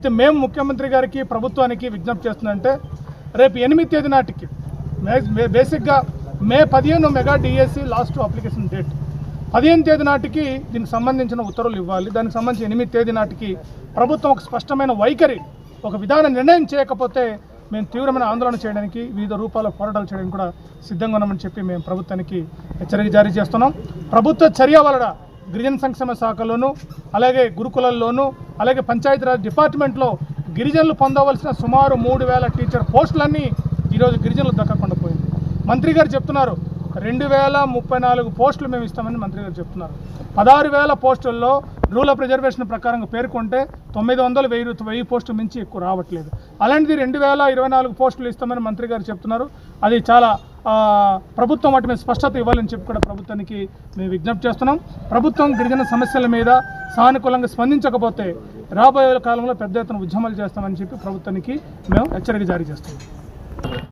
అయితే మేము ముఖ్యమంత్రి గారికి ప్రభుత్వానికి విజ్ఞప్తి చేస్తుందంటే రేపు ఎనిమిది తేదీ నాటికి బేసిక్గా మే పదిహేను mega DSC last application date. పదిహేను తేదీ నాటికి దీనికి సంబంధించిన ఉత్తర్వులు ఇవ్వాలి. దానికి సంబంధించి ఎనిమిది తేదీ నాటికి ప్రభుత్వం ఒక స్పష్టమైన వైఖరి ఒక విధాన నిర్ణయం చేయకపోతే మేము తీవ్రమైన ఆందోళన చేయడానికి వివిధ రూపాల పోరాటాలు చేయడానికి కూడా సిద్ధంగా ఉన్నామని చెప్పి మేము ప్రభుత్వానికి హెచ్చరిక జారీ చేస్తున్నాం. ప్రభుత్వ చర్య వలన గిరిజన సంక్షేమ శాఖలోను అలాగే గురుకులల్లోనూ అలాగే పంచాయతీరాజ్ డిపార్ట్మెంట్లో గిరిజనులు పొందవలసిన సుమారు మూడు వేల టీచర్ పోస్టులన్నీ ఈరోజు గిరిజనులు దక్కకుండా పోయింది. మంత్రి గారు చెప్తున్నారు రెండు వేల ముప్పై నాలుగు పోస్టులు మేము ఇస్తామని మంత్రి గారు చెప్తున్నారు. పదహారు వేల పోస్టుల్లో రూల్ ఆఫ్ రిజర్వేషన్ ప్రకారం పేర్కొంటే తొమ్మిది వందలు వెయ్యి వెయ్యి పోస్టులు మించి ఎక్కువ రావట్లేదు. అలాంటిది రెండు వేల ఇరవై నాలుగు పోస్టులు ఇస్తామని మంత్రి గారు చెప్తున్నారు. అది చాలా ప్రభుత్వం వాటి మీద స్పష్టత ఇవ్వాలని చెప్పి కూడా ప్రభుత్వానికి మేము విజ్ఞప్తి చేస్తున్నాం. ప్రభుత్వం గిరిజన సమస్యల మీద సానుకూలంగా స్పందించకపోతే రాబోయే కాలంలో పెద్ద ఎత్తున ఉద్యమాలు చేస్తామని చెప్పి ప్రభుత్వానికి మేము హెచ్చరిక జారీ చేస్తున్నాం.